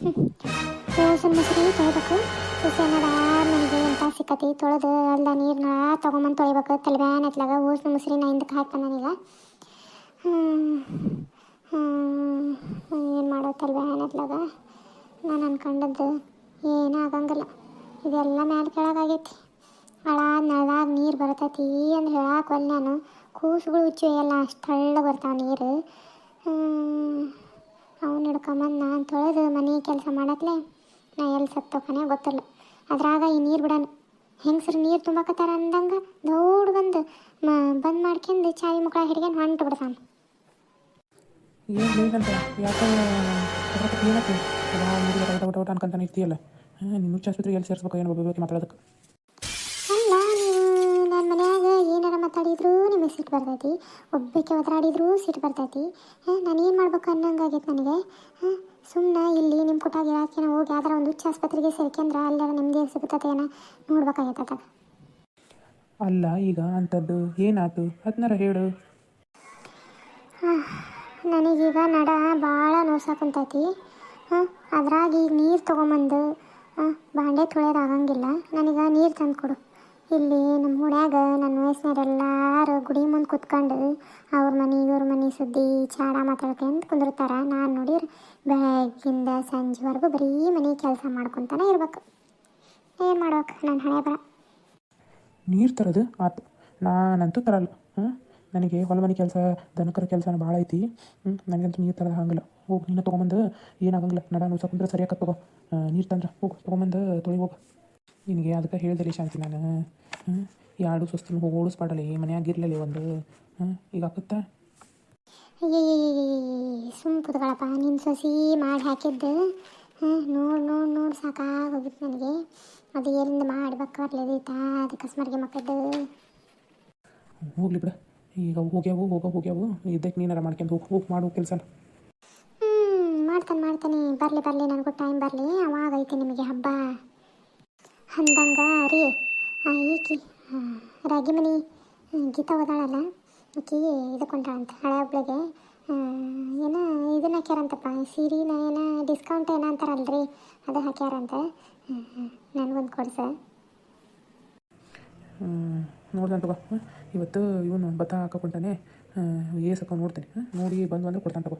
ಸಣ್ಣ ಮೊಸರು ತೊಳಿಬೇಕು. ಸೊಸೆನದ ನನಗೆ ಅಂತ ಸಿಕ್ಕತಿ ತೊಳೆದು ಅಲ್ಲ ನೀರನ್ನ ತೊಗೊಂಬಂದು ತೊಳಿಬೇಕು. ತಲೆಬ್ಯಾನ್ ಬ್ಯಾನ್ ಊಸಿನ ಓಸ್ನ ಮೊಸರಿನ ಹಿಂದಕ್ಕೆ ಹಾಕಿ ನನಗೆ. ಏನು ಮಾಡೋ ತಲೆಬ್ಯಾನ್ ಬ್ಯಾನ್ ನಾನು ಅನ್ಕೊಂಡದ್ದು ಏನೂ ಆಗಂಗಿಲ್ಲ. ಇದೆಲ್ಲ ಮ್ಯಾಲೆ ಕೆಳಗಾಗೈತಿ ಹಳ ನಳದಾಗ ನೀರು ಬರ್ತೈತಿ ಅಂದ್ರೆ ಹೇಳಕ್ಕೆ ಒಲ್ಲೆ ನಾನು. ಕೂಸುಗಳು ಹುಚ್ಚು ಎಲ್ಲ ಅಷ್ಟು ತಳ್ಳ ಬರ್ತಾವೆ ನೀರು. ಅವ್ನು ಹಿಡ್ಕೊಂಬಂದು ನಾನು ತೊಳೆದು ಮನೆ ಕೆಲಸ ಮಾಡತ್ಲೆ, ನಾ ಎಲ್ಲಿ ಸತ್ತೋಕನೆ ಗೊತ್ತಿಲ್ಲ. ಅದ್ರಾಗ ಈ ನೀರು ಬಿಡೋಣ ಹೆಂಗಸ್ರು ನೀರು ತುಂಬಾಕತ್ತಾರ ಅಂದಂಗೆ ದೌಡ್ ಬಂದು ಮ, ಬಂದ್ ಮಾಡ್ಕೊಂಡು ಚಾವಿ ಮುಕ್ಕಳ ಹಿಡ್ಕೊಂಡು ಹೊಂಟು ಬಿಡ್ತಾನೆ. ಏನು ಏನಂತ ಯಾಕೆ ಏನಕ್ಕೆ ಅನ್ಕೊಂತಾನೆ ಇರ್ತೀಯಲ್ಲ. ಹುಚ್ಚ ಆಸ್ಪತ್ರೆಗೆ ಎಲ್ಲಿ ಸೇರಿಸ್ಬೇಕು ಏನು ಮಾತಾಡೋದಕ್ಕೆ. ಬರ್ತೈತಿ ಒಬ್ಬಕ್ಕೆ ಒತ್ತಾಡಿದ್ರೂ ಸಿಟ್ಟು ಬರ್ತೈತಿ. ಹಾಂ ನಾನು ಏನು ಮಾಡ್ಬೇಕು ಅನ್ನಂಗಾಗೈತೆ ನನಗೆ? ಹಾಂ ಸುಮ್ಮನೆ ಇಲ್ಲಿ ನಿಮ್ಮ ಕುಟಾಗ ಯಾಕೆ ಹೋಗಿ ಯಾವ್ದಾರ ಒಂದು ಉಚ್ಚ ಆಸ್ಪತ್ರೆಗೆ ಸೇರ್ಕೊಂಡ್ರೆ ಅಲ್ಲಾರ ನೆಮ್ಮದಿ ಏನೋ? ನೋಡ್ಬೇಕಾಗೈತೆ ಅಲ್ಲ ಈಗ ಅಂಥದ್ದು ಏನಾಯ್ತು ಅದನ್ನಾರ ಹೇಳು. ನನಗೀಗ ನಡ ಭಾಳ ನೋಡ್ಸಕ್ಕಂತೈತಿ ಹಾಂ ಅದ್ರಾಗ ಈಗ ನೀರು ತೊಗೊಂಬಂದು ಹಾಂ ಬಾಂಡೆ ತೊಳೆಯೋದಾಗಂಗಿಲ್ಲ ನನಗೆ ನೀರು ತಂದು ಕೊಡು ಇಲ್ಲಿ ನಮ್ಮ ಹುಡ್ಯಾಗ ನನ್ನ ವಯಸ್ಸಿನವರೆಲ್ಲರೂ ಗುಡಿ ಮುಂದೆ ಕುತ್ಕೊಂಡು ಅವ್ರ ಮನೆ, ಇವ್ರ ಮನೆ ಸುದ್ದಿ, ಚಾಡ ಮಾತಾಡ್ಕೊಂತ ಕುಂದಿರ್ತಾರ. ನಾನು ನೋಡಿರಿ ಬೆಳಗ್ಗಿಂದ ಸಂಜೆವರೆಗೂ ಬರೀ ಮನೆ ಕೆಲಸ ಮಾಡ್ಕೊತಾನೆ ಇರ್ಬೇಕು. ಏನು ಮಾಡ್ಬೇಕು? ನನ್ನ ಹಣೆ ಬರ. ನೀರು ತರೋದು ಆತು. ನಾನಂತೂ ತರಲ್ಲ. ಹಾಂ ನನಗೆ ಹೊಲ ಮನೆ ಕೆಲಸ, ದನಕರ ಕೆಲಸ ಭಾಳ ಐತಿ. ಹ್ಞೂ ನನಗಂತೂ ನೀರು ತರೋದು ಹಂಗಿಲ್ಲ. ಹೋಗಿ, ನೀನು ತೊಗೊಂಬಂದು ಏನಾಗಂಗಿಲ್ಲ. ನಡ ನುಸ ಕುಂದ್ರೆ ಸರಿಯಾಗಿ ತಗೋ ನೀರು ತಂದ್ರೆ ಹೋಗಿ, ತೊಗೊಂಬಂದು ತೊಳಿ ಹೋಗು. ನಿನಗೆ ಅದಕ್ಕೆ ಹೇಳ್ದೆ ಶಾಂತಿ ನಾನು. ಹಾಂ? ಎರಡು ಸುಸ್ತು ಓಡಿಸ್ಬಾಡಲಿ ಓಡಿಸ್ಪಾಡಲಿ ಮನ್ಯಾಗ ಇರಲಿ ಒಂದು. ಹಾಂ? ಈಗ ಆಗುತ್ತಾ ಸುಮ್ಮ ಕುತ್ಕೊಳಪ್ಪ ನಿನ್ನ ಸೊಸಿ ಮಾಡಿ ಹಾಕಿದ್ದು ಹಾಂ ನೋಡಿ ನೋಡಿ ನೋಡಿ ಸಾಕಾಗೋಗಿತ್ತು ನನಗೆ ಅದು ಎಲ್ಲಿಂದ ಮಾಡ್ಬೇಕು ಬರ್ಲೇದೈತಾ ಅದು ಕಸ್ಮರ್ಗೆ ಮಕ್ಕದ್ದು ಹೋಗ್ಲಿ ಬಿಡ ಈಗ ಹೋಗ್ಯಾವು ಹೋಗೋ ಹೋಗ್ಯಾವು ಇದ್ದಕ್ಕೆ ನೀನಾರ ಮಾಡ್ಕೊಂಡು ಹೋಗಿ ಹೋಗಿ ಮಾಡೋ ಕೆಲಸ ಹ್ಞೂ ಮಾಡ್ತಾನೆ ಮಾಡ್ತಾನೆ ಬರಲಿ ಬರಲಿ ನನಗೂ ಟೈಮ್ ಬರಲಿ ಅವಾಗೈತೆ ನಿಮಗೆ ಹಬ್ಬ ಅಂದಂಗ ರೀ. ಈಕಿ ರಾಗಿ ಮನಿ ಗೀತಾ ಓದಾಳಲ್ಲ ಆಕಿ ಇದು ಅಂತ ಹಳೆ ಒಬ್ಳಿಗೆ ಏನೋ ಇದನ್ನ ಹಾಕ್ಯಾರಂತಪ್ಪ ಸೀರೆನ ಏನೋ ಡಿಸ್ಕೌಂಟ್ ಏನ ಅಂತಾರಲ್ರಿ, ಅದು ಹಾಕ್ಯಾರಂತ. ನನಗೊಂದು ಕೊಡ್ಸ. ನೋಡ್ದಂತ ತಗೋ. ಇವತ್ತು ಇವನು ಭತ್ತ ಹಾಕೊಂತಾನೆ ಏಸಕ್ಕ ನೋಡ್ತೀನಿ. ನೋಡಿ ಬಂದು ಅಂದ್ರೆ ಕೊಡ್ತಾನೆ ತಗೋ.